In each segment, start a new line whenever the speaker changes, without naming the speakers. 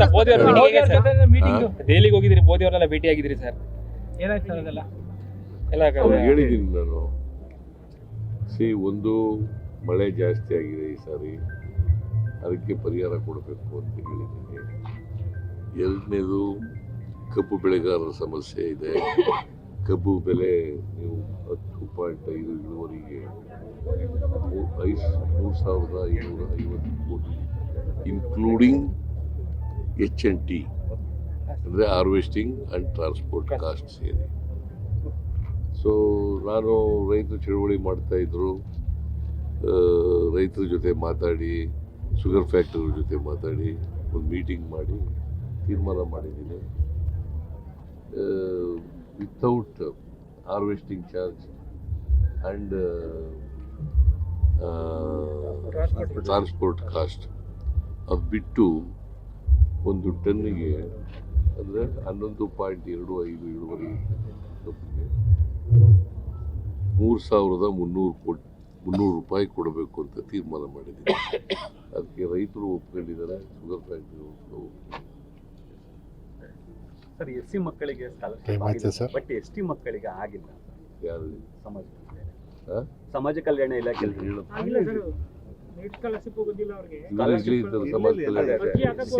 Sir Modi ಅವ್ರ meeting ದೆಹಲಿಗೆ ಹೋಗಿದ್ರಿ ಮೋದಿ ಅವರೆಲ್ಲ ಭೇಟಿ ಆಗಿದ್ರಿ ಸರ್.
ಏನಾಯ್ತು ಸರ್ ಅದೆಲ್ಲ?
ಎಲ್ಲ
ಅವ್ರು ಹೇಳಿದ್ದೀನಿ ನಾನು. ಸಿ ಒಂದು ಮಳೆ ಜಾಸ್ತಿ ಆಗಿದೆ ಈ ಸಾರಿ. ಅದಕ್ಕೆ ಪರಿಹಾರ ಕೊಡಬೇಕು ಅಂತ ಹೇಳಿದ್ದೀನಿ. ಎರಡನೇದು ಕಬ್ಬು ಬೆಳೆಗಾರರ ಸಮಸ್ಯೆ ಇದೆ. ಕಬ್ಬು ಬೆಲೆ ನೀವು ಹತ್ತು ಪಾಯಿಂಟ್ ಐದು ಇಳುವರಿಗೆ ಐದು ಮೂರು ಸಾವಿರದ ಐನೂರ ಐವತ್ತು ಕೋಟಿ ಇನ್ಕ್ಲೂಡಿಂಗ್ ಎಚ್ ಎನ್ ಟಿ ಅಂದರೆ ಹಾರ್ವೆಸ್ಟಿಂಗ್ ಆ್ಯಂಡ್ ಟ್ರಾನ್ಸ್ಪೋರ್ಟ್ ಕಾಸ್ಟ್ ಸೇರಿ ಸೊ ನಾನು ರೈತರು ಚಳುವಳಿ ಮಾಡ್ತಾ ಇದ್ರು. ಆ, ರೈತರ ಜೊತೆ ಮಾತಾಡಿ ಶುಗರ್ ಫ್ಯಾಕ್ಟ್ರಿ ಜೊತೆ ಮಾತಾಡಿ ಒಂದು ಮೀಟಿಂಗ್ ಮಾಡಿ ತೀರ್ಮಾನ ಮಾಡಿದ್ದೀನಿ. Without harvesting charge and transport cost ಅದು ಬಿಟ್ಟು ಒಂದು ಟನ್ನಿಗೆ ಅಂದರೆ ಹನ್ನೊಂದು ಪಾಯಿಂಟ್ ಎರಡು ಐದು ಇಳುವರಿ ಕಬ್ಬಿಗೆ ಮೂರು ಸಾವಿರದ ಮುನ್ನೂರು ಕೋಟಿ ಮುನ್ನೂರು ರೂಪಾಯಿ ಕೊಡಬೇಕು ಅಂತ ತೀರ್ಮಾನ ಮಾಡಿದ್ದೀನಿ. ಅದಕ್ಕೆ ರೈತರು ಒಪ್ಕೊಂಡಿದ್ದಾರೆ sugar factory
sir S C ಮಕ್ಕಳಿಗೆ
ಸ್ಕಾಲರ್ಶಿಪ್?
ಬಟ್ ಎಸ್ ಟಿ ಮಕ್ಕಳಿಗೆ ಆಗಿಲ್ಲ.
ಯಾರು
ಸಮಾಜ? ಸಮಾಜ ಕಲ್ಯಾಣ ಇಲಾಖೆ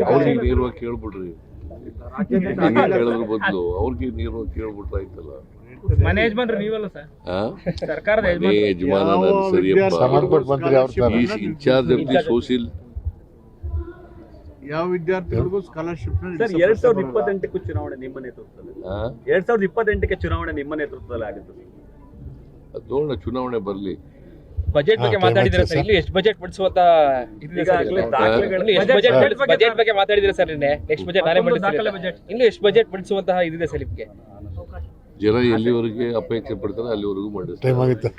ಅವ್ರಿಗೆ.
ನೇರವಾಗಿ ಕೇಳ್ಬಿಡ್ರಿ ಕೇಳೋದ್ರ ಬದಲು ಅವ್ರಿಗೆ ನೇರವಾಗಿ
ಮನೆ
ಯಜಮಾನ ನಾನು ಸರಿಯಪ್ಪ ಇನ್ಚಾರ್ಜ್ ಆಫ್ ದಿ
ಯಾವ ವಿದ್ಯಾರ್ಥಿಗಳಿಗೂ ಸ್ಕಾಲರ್ಶಿಪ್
ಸರ್ ಎರಡ್ ಸಾವಿರದ ಇಪ್ಪತ್ತೆಂಟಕ್ಕೂ ಚುನಾವಣೆ ನಿಮ್ಮ ನೇತೃತ್ವದಲ್ಲಿ. ಎರಡ್ ಸಾವಿರದ ಇಪ್ಪತ್ತೆಂಟಕ್ಕೆ ಚುನಾವಣೆ ನಿಮ್ಮ ನೇತೃತ್ವದಲ್ಲಿ ಆಗುತ್ತೆ
ಅದು ನೋಡೋಣ ಚುನಾವಣೆ ಬರಲಿ.
ಬಜೆಟ್ ಬಗ್ಗೆ ಮಾತಾಡಿದ್ರೆ ಸರ್? ಇಲ್ಲಿ ಎಷ್ಟು ಬಜೆಟ್ ಬಿಡಿಸುವಂತ ಬಜೆಟ್
ಬಗ್ಗೆ
ಮಾತಾಡಿದ್ರೆ ಸರ್ ನಿನ್ನೆ? ನೆಕ್ಸ್ಟ್ ಬಜೆಟ್ ನಾನೇ
ಬಜೆಟ್
ಇನ್ನು ಎಷ್ಟು ಬಜೆಟ್ ಬಿಡಿಸುವಂತಹ ಇದಿದೆ ಸರ್ ನಿಮಗೆ?
ಜನ ಎಲ್ಲಿವರೆಗೆ ಅಪೇಕ್ಷೆ ಪಡ್ತಾರೆ ಅಲ್ಲಿವರೆಗೂ ಮಾಡಿ
ಟೈಮ್ ಆಗಿತ್ತು.